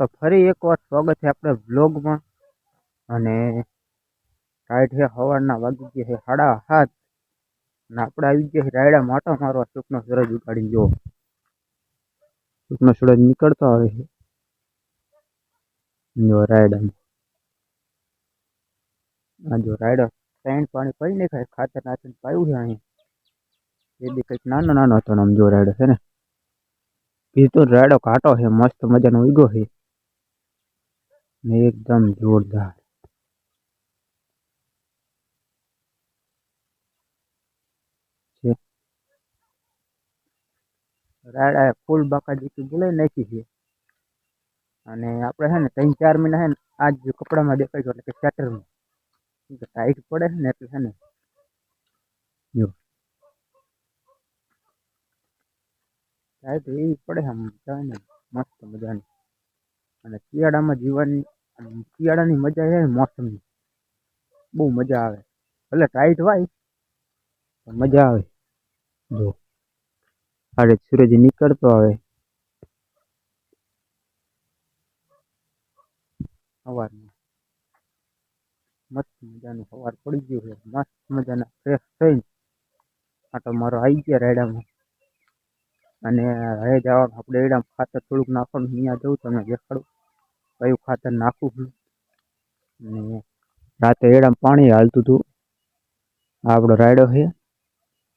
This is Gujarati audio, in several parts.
તો ફરી એકવાર સ્વાગત છે આપણે વ્લોગમાં. અને રાઈટ છે સવારના વાગી ગયા છે સાડા સાત. અને આપણે આવી ગયા છે રાયડા માટો મારવા, સુખનો સૂરજ ઉગાડી જુઓ. સુખનો સૂરજ નીકળતો આવે છે. જો રાયડામાં. આ જો રાયડો ત્રણ પાણી પડી ને ખાય ખાતર નાખીને પાયું છે અહીં એ બી કંઈક નાનો નાનો હતો આમ જો રાયડો છે ને. કીધું રાયડો કાંટો છે, મસ્ત મજાનો ઉગ્યો છે. ને એકદમ જોરદાર. છે રાયડા ફૂલ બાકાજી બોલાવી નાખી છે. અને આપણે છે ને ત્રણ ચાર મહિના છે ને આજ કપડામાં દેખાય છે એટલે કે સ્વેટરમાં ટાઈટ પડે છે ને એટલે છે ને જો. ટાઈટ એવી પડે આમ મસ્ત મજાની. અને શિયાળામાં જીવવાની શિયાળાની મજા છે મોસમની. બહુ મજા આવે. ભલે ટાઈટ હોય, પણ મજા આવે. જો, આજે સૂરજ નીકળતો આવે. સવારમાં મસ્ત મજાનું સવાર પડી ગયું છે. મસ્ત મજાના ફ્રેશ થઈને. આટો મારો આવી ગયા રાયડામાં. અને હવે જવાનું આપણે એડામ ખાતર થોડુંક નાખવાનું અહીંયા જવું તમને દેખાડું. કયું ખાતર નાખવું અને રાતે એડામ પાણી હાલતું હતું. આપણો રાયડો છે.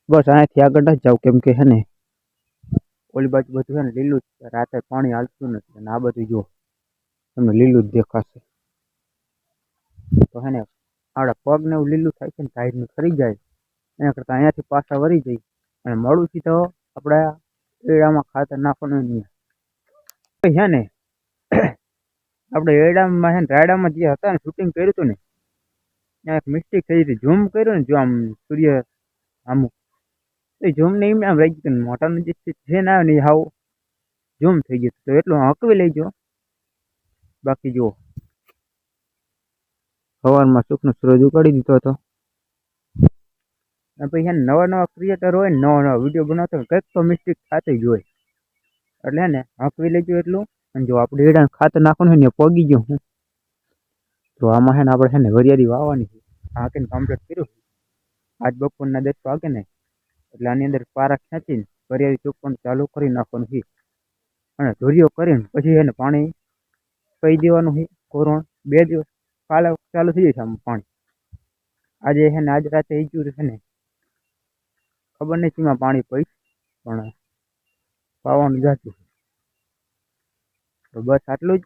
બસ અહીંયાથી આગળ નથી જાવ કેમ કે હે ને, ઓલી બાજુ બધું છે ને લીલું જ રાતે પાણી હાલતું નથી. અને આ બધું જુઓ, તમને લીલું જ દેખાશે. તો હે ને આપણા પગ ને એવું લીલું થાય છે ને ટાઈટનું ખરી જાય. એના કરતાં અહીંયાથી પાછા વળી જઈ અને મળું તો આપણે એડામાં ખાતર નાખવાનું નહીં. છે ને, આપણે એડામાં છે ને, રાયડામાં જે હતા ને શૂટિંગ કર્યું હતું ને, ત્યાં એક મિસ્ટેક થઈ હતી. ઝૂમ કર્યું ને જો આમ સૂર્ય આમ એ ઝૂમ નહીં આમ રહી ગયું મોટાનું જે છે ને આવે ને હાવ ઝૂમ થઈ ગયું તો એટલું હકવી લેજો. બાકી જુઓ. સવારમાં સુખનો સૂરજ ઉગાડી દીધો હતો. અને પછી છે નવા નવા ક્રિએટર હોય નવા નવા વીડિયો બનાવતા હોય કંઈક તો મિસ્ટેક થતી જ હોય. એટલે હે ને હાંકવી લેજો એટલું. અને જો આપણે એડા ખાતર નાખવાનું હોય ને પગી ગયું હું. તો આમાં છે ને આપણે છે ને વરિયાળી વાવવાની છે. હાંકીને કમ્પ્લીટ કર્યું. આજ બપોરના દસ વાગે ને. એટલે આની અંદર પારા ખેંચીને વરિયાળી ચોપવાનું ચાલુ કરી નાખવાનું છે. અને ધોરીઓ કરીને પછી એને પાણી કહી દેવાનું છે. કોરણ બે દિવસ કાલે ચાલુ થઈ જશે આમ પાણી. આજે છે ને આજ રાતે ઈજ્યું છે ને ખબર નહીં શીમાં પાણી પડી પણ પાવાનું જાતું તો બસ આટલું જ.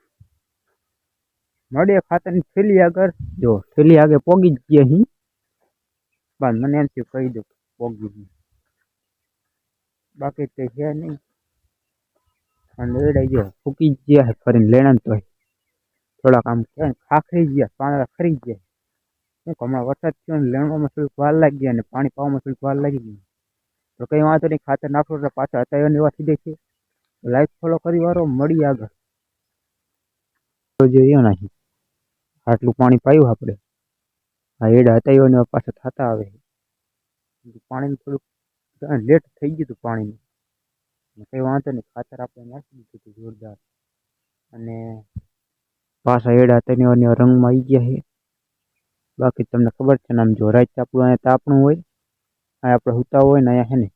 મળીએ ખાતરની થેલી આગળ. જો, થેલી આગળ પોગી જ ગયા અહીં. બસ મને એમ થયું, કહી દઉં પોગી બાકી કંઈ છે નહીં. અને રેડાઈ ગયો ફૂકી જ ગયા ફરીને લેણા તો થોડાક આમ છે ખાખરી ગયા, પાંદડા ખરી ગયા. શું હમણાં વરસાદ થયો ને લેણવામાં થોડીક વાર લાગી ગયા અને પાણી પાવામાં થોડીક વાર લાગી ગઈ તો કંઈ વાંધો નહીં, ખાતર નાખો એટલે પાછા અત્યારે એવા થઈ જાય છે. લાઈક ફોલો કરી વારો મળી આગળ. જોઈએ નહીં આટલું પાણી પાયું આપણે. આ એડા હતા ને પાછા થતા આવે. પાણીનું થોડુંક લેટ થઈ ગયું હતું પાણીનું. કંઈ વાંધો નહીં, ખાતર આપણે નાખી દીધું હતું જોરદાર. અને પાછા એડા એવા રંગમાં આવી ગયા છે. બાકી તમને ખબર છે ને આમ જો રાત આપણું અહીંયા તાપણું હોય અહીંયા આપણે સૂતા હોય ને અહીંયા હે ને,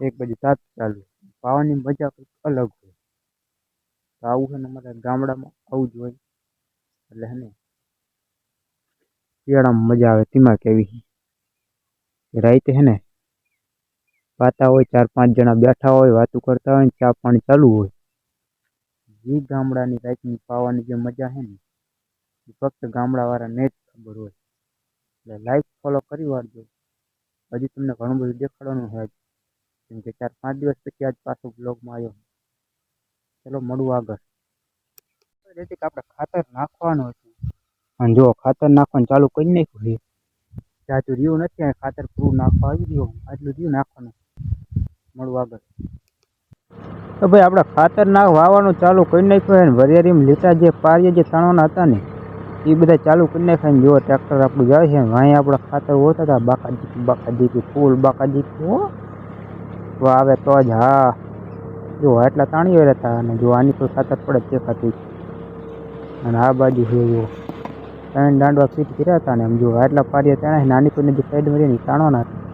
એક બાજુ તાત ચાલુ. પાવાની મજા કંઈક અલગ હોય. તો આવું છે ને અમારા ગામડામાં આવું જ હોય. એટલે હે ને, શિયાળામાં મજા આવે તેમાં કેવી રાતે હે ને પાતા હોય, ચાર પાંચ જણા બેઠા હોય, વાતું કરતા હોય ને ચા પાણી ચાલુ હોય. જે ગામડાની રાતની પાવાની જે મજા છે ને એ ફક્ત ગામડાવાળાને જ ખબર હોય. એટલે લાઈક ફોલો કરી વાળજો. હજી તમને ઘણું બધું દેખાડવાનું છે કેમ કે ચાર પાંચ દિવસ પછી આજ પાછો બ્લોગમાં આવ્યો ચલો મળું આગળ. જેથી આપણે ખાતર નાખવાનું હતું. અને જો ખાતર નાખવાનું ચાલુ કરી નાખ્યું છે. જાજુ રહ્યું નથી અહીં ખાતર પૂરું નાખવા આવી ગયું આટલું રહ્યું નાખવાનું. મળું આગળ. તો ભાઈ આપણે ખાતર નાખ વાવવાનું ચાલુ કરી નાખ્યું ને વરિયારીમાં લીટા જે પારીએ જે તણવાના હતા ને એ બધા ચાલુ કરી નાખ્યા ને ટ્રેક્ટર આપણું જાય છે અહીંયા આપણે ખાતર હોતા હતા બાકા જીકી બાકા ફૂલ બાકા જીકી હો આવે તો જ, હા. જો આટલા તાણીઓ રહેતા અને જો આની કોઈ ખાતર પડે તે ખાતી અને આ બાજુ છે જો, ત્રણ દાંડવા ફીટ કર્યા હતા ને, એમ જો આટલા પારિયા ત્યાં નાની કોઈ નદી સાઈડમાં રહી ને તાણવાના હતા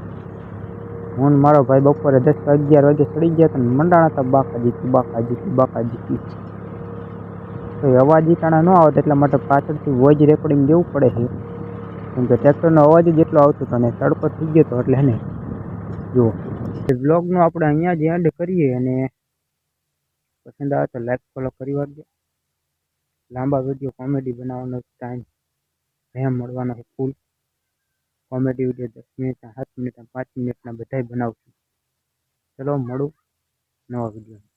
હું મારો ભાઈ બપોરે દસ અગિયાર વાગે ચડી ગયા હતા ને, મંડાણા હતા બાકાજી બાકાજી બાકાજી તો અવાજ ઈ તાણા ન આવત એટલા માટે પાછળથી વોઇસ રેકોર્ડિંગ દેવું પડે છે. કેમ કે ટ્રેક્ટરનો અવાજ જ એટલો આવતો હતો અને તડકો થઈ ગયો હતો એટલે એને જુઓ. બ્લોગનો આપણે અહીંયા જ એન્ડ કરીએ અને પસંદ આવે તો લાઈક ફોલો કરી વાળજો લાંબા વીડિયો કોમેડી બનાવવાનો ટાઈમ એમ મળવાનો છે ફૂલ કોમેડી વીડિયો દસ મિનિટના, સાત મિનિટના, પાંચ મિનિટના બધાય બનાવશું. ચલો, મળું નવા વીડિયો